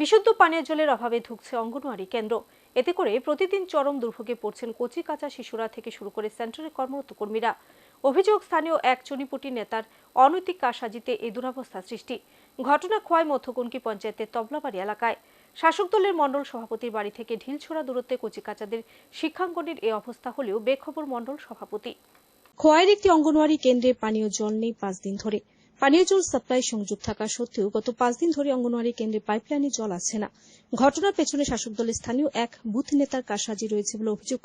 বিশুদ্ধ পানীয় জলের অভাবে ধুঁকছে অঙ্গনওয়াড়ি কেন্দ্র। এতে করে প্রতিদিন চরম দুর্ভোগে পড়ছেন কচি কাঁচা শিশুরা থেকে শুরু করে সেন্টারে কর্মরত কর্মীরা। অভিযোগ, স্থানীয় এক চুনিপুটি নেতার অনৈতিক কারসাজিতে এই দুরবস্থা সৃষ্টি। ঘটনা খোয়াই মধ্যকনকি পঞ্চায়েতের তবলাবাড়ি এলাকায়। শাসক দলের মণ্ডল সভাপতির বাড়ি থেকে ঢিলছোড়া দূরত্বে কচি কাচাদের শিক্ষাঙ্গনের এই অবস্থা হলেও বেখবর মণ্ডল সভাপতি। খোয়াইয়ের একটি অঙ্গনওয়াড়ি কেন্দ্রে পানীয় জল নেই পাঁচ দিন ধরে। পানীয় জল সাপ্লাই সংযোগ থাকা সত্ত্বেও গত পাঁচ দিন ধরে অঙ্গনওয়াড়ি কেন্দ্রে পাইপলাইনে জল আসছে না। ঘটনার পেছনে শাসক দলের স্থানীয় এক বুথ নেতার কারসাজি রয়েছে বলে অভিযোগ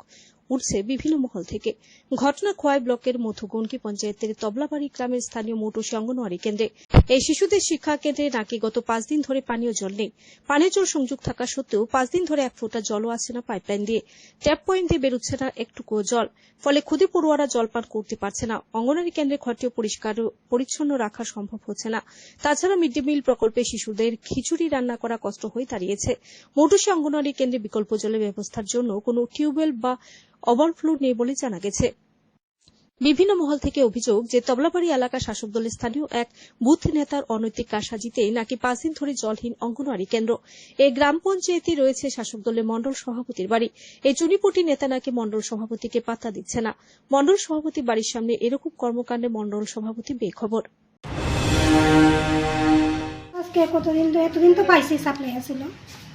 উঠছে বিভিন্ন মহল থেকে। ঘটনা খোয়াই ব্লকের মধুগনকি পঞ্চায়েতের তবলাবাড়ি গ্রামের স্থানীয় মোটসি অঙ্গনওয়াড়ি কেন্দ্রে। এই শিশুদের শিক্ষা কেন্দ্রে নাকি গত পাঁচ দিন ধরে পানীয় জল নেই। পানীয় জল সংযোগ থাকা সত্ত্বেও পাঁচ দিন ধরে এক ফোঁটা জলও আসছে না পাইপলাইন দিয়ে। ট্যাপ পয়েন্ট দিয়ে বেরোচ্ছে না একটুকুও জল। ফলে ক্ষুদে পড়ুয়ারা জলপান করতে পারছে না। অঙ্গনওয়াড়ি কেন্দ্রে ঘরটিও পরিষ্কার পরিচ্ছন্ন রাখা সম্ভব হচ্ছে না। তাছাড়া মিড ডে মিল প্রকল্পে শিশুদের খিচুড়ি রান্না করা কষ্ট হয়ে দাঁড়িয়েছে। মোটুসি অঙ্গনওয়াড়ি কেন্দ্রে বিকল্প জলের ব্যবস্থার জন্য কোনো টিউবওয়েল বা ওভারফ্লো নেই বলে জানা গেছে। বিভিন্ন মহল থেকে অভিযোগ যে তবলাবাড়ি এলাকা শাসক দলের স্থানীয় এক বুথ নেতার অনৈতিক কারসাজিতে নাকি পাঁচ দিন ধরে জলহীন অঙ্গনওয়াড়ি কেন্দ্র। এই গ্রাম পঞ্চায়েতে রয়েছে শাসক দলের মণ্ডল সভাপতির বাড়ি। এই চুনিপুটি নেতা নাকি মণ্ডল সভাপতিকে পাত্তা দিচ্ছে না। মণ্ডল সভাপতি বাড়ির সামনে এরকম কর্মকাণ্ডে মন্ডল সভাপতি বেখবর।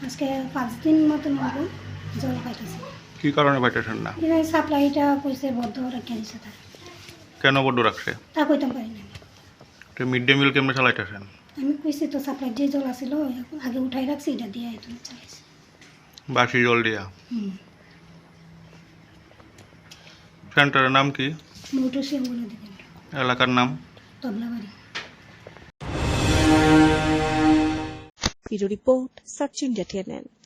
আজকে পাঁচ দিন মতন জল পাইতেছি। কি কারণে পাইতেছেন না সাপ্লাইটা কইছে বদ্ধ রেখে দিছে তার কেন বড্ড রাখছে? তা কইতাম পারি না। তো মিড ডে মিল কেমনে চালাইতেছেন? আমি কইছি তো সাপ্লাই যে জল আছিল আগে উঠাই রাখছি এটা দিয়ে এটা চালাইছি বাসি জল দিয়া? হুম। সেন্টারের নাম কি? মোটর সে বলে দিবেন। এলাকার নাম? Tablabari. Bureau report search India TNN.